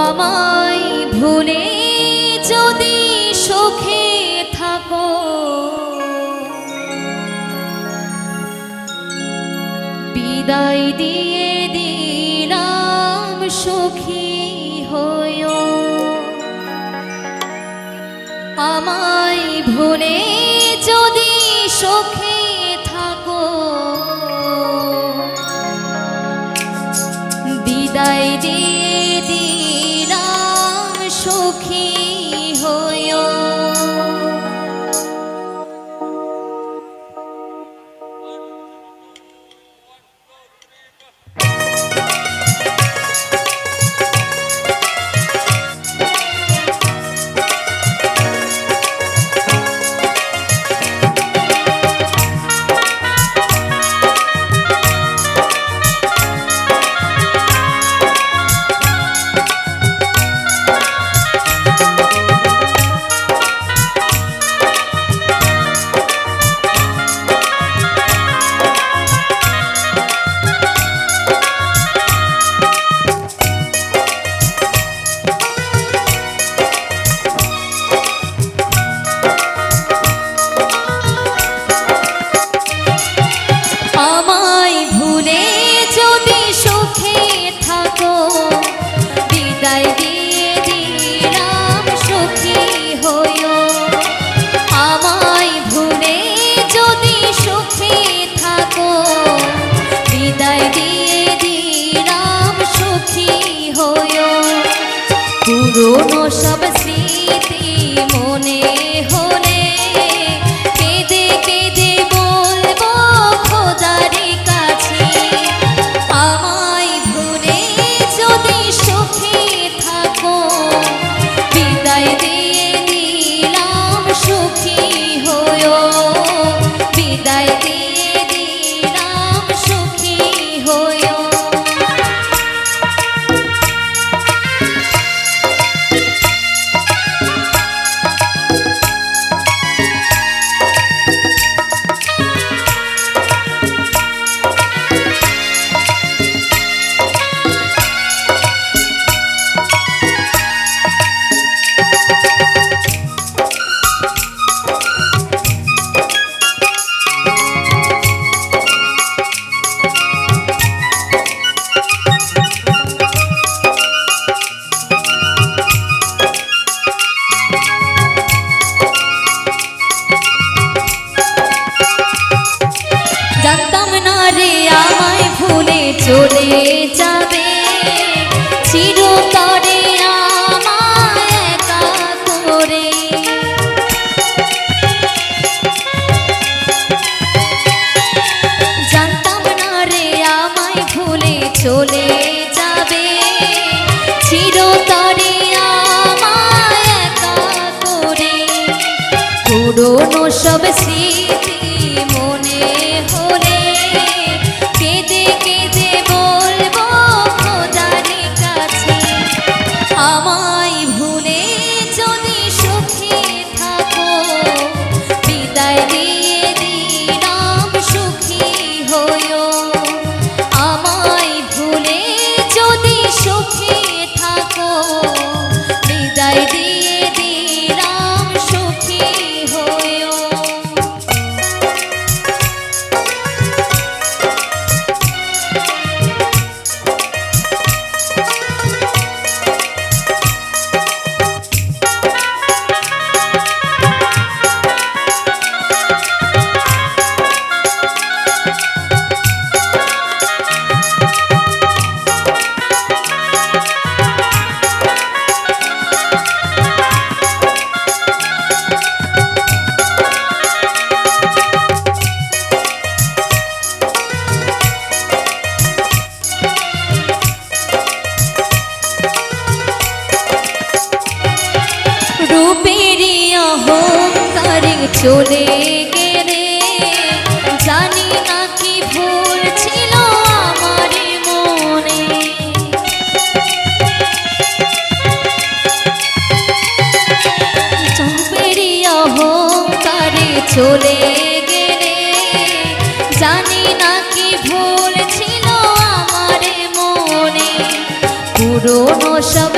আমায় ভুলে যদি সুখে থাকো। বিদায় দিয়ে দিলাম সুখী হয়ো আমায় ভুলে যদি সুখে থাকো। বিদায় দিয়ে সুখী চলে যাবে। চিরতরে করে। জানতাম না রে আমায় ভুলে চলে যাবে। চিরতরে আমায় একা করে। পুরনো সব স্মৃতি চলে গেলে জানি না কি ভুল ছিল আমার মনে। রূপেরই অহংকারে চলে গেলে জানি না কি ভুল ছিল আমার মনে। পুরনো সব